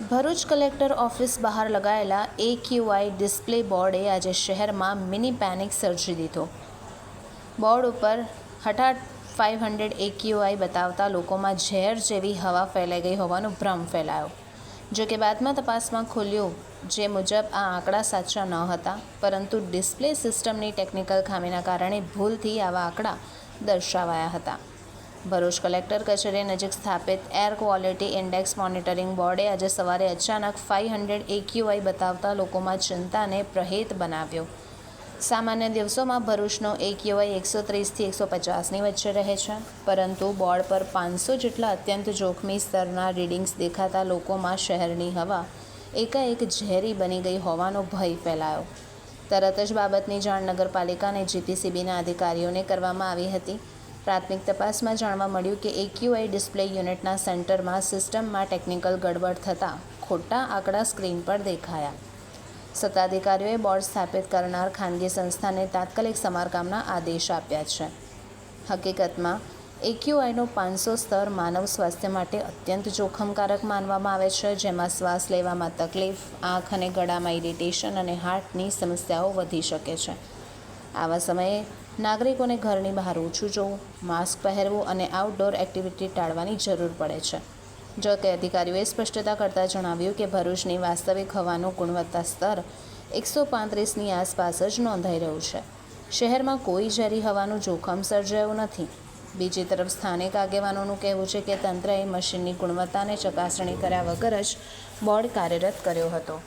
Bharuch collector office બહાર લગાયેલા એ QI display બોર્ડે આજે શહેરમાં મિની પેનિક સર્જી દીધો. બોર્ડ ઉપર હઠાટ ફાઇવ હંડ્રેડ એક્યુઆઈ બતાવતા લોકોમાં ઝેર જેવી હવા ફેલાઈ ગઈ હોવાનો ભ્રમ ફેલાયો. જો કે બાદમાં તપાસમાં ખુલ્યું, જે મુજબ આ આંકડા સાચા ન હતા, પરંતુ ડિસ્પ્લે સિસ્ટમની ટેકનિકલ ખામીના કારણે ભૂલથી આવા આંકડા દર્શાવાયા હતા. ભરૂચ કલેક્ટર કચેરી નજીક સ્થાપિત એર ક્વોલિટી ઇન્ડેક્સ મોનિટરિંગ બોર્ડે આજે સવારે અચાનક ફાઇવ હંડ્રેડ એક્યુઆઈ બતાવતા લોકોમાં ચિંતાને પ્રહેત બનાવ્યો. સામાન્ય દિવસોમાં ભરૂચનો એક્યુઆઈ એકસો ત્રીસથી એકસો પચાસની વચ્ચે રહે છે, પરંતુ બોર્ડ પર પાંચસો જેટલા અત્યંત જોખમી સ્તરના રીડિંગ્સ દેખાતા લોકોમાં શહેરની હવા એકાએક ઝેરી બની ગઈ હોવાનો ભય ફેલાયો. તરત જ બાબતની જાણ નગરપાલિકા અને જીપીસીબીના અધિકારીઓને કરવામાં આવી હતી. પ્રાથમિક તપાસમાં જાણવા મળ્યું કે એક્યુઆઈ ડિસ્પ્લે યુનિટના સેન્ટરમાં સિસ્ટમમાં ટેકનિકલ ગડબડ થતાં ખોટા આંકડા સ્ક્રીન પર દેખાયા. સત્તાધિકારીઓએ બોર્ડ સ્થાપિત કરનાર ખાનગી સંસ્થાને તાત્કાલિક સમારકામના આદેશ આપ્યા છે. હકીકતમાં એક્યુઆઈનું પાંચસો સ્તર માનવ સ્વાસ્થ્ય માટે અત્યંત જોખમકારક માનવામાં આવે છે, જેમાં શ્વાસ લેવામાં તકલીફ, આંખ અને ગળામાં ઇરિટેશન અને હાર્ટની સમસ્યાઓ વધી શકે છે. આવા સમયે નાગરિકોને ઘરની બહાર ઓછું જવું, માસ્ક પહેરવું અને આઉટડોર એક્ટિવિટી ટાળવાની જરૂર પડે છે. જો કે અધિકારીઓએ સ્પષ્ટતા કરતાં જણાવ્યું કે ભરૂચની વાસ્તવિક હવાનું ગુણવત્તા સ્તર એકસો પાંત્રીસની આસપાસ જ નોંધાઈ રહ્યું છે. શહેરમાં કોઈ ઝેરી હવાનું જોખમ સર્જાયું નથી. બીજી તરફ સ્થાનિક આગેવાનોનું કહેવું છે કે તંત્રએ મશીનની ગુણવત્તાને ચકાસણી કર્યા વગર જ બોર્ડ કાર્યરત કર્યો હતો.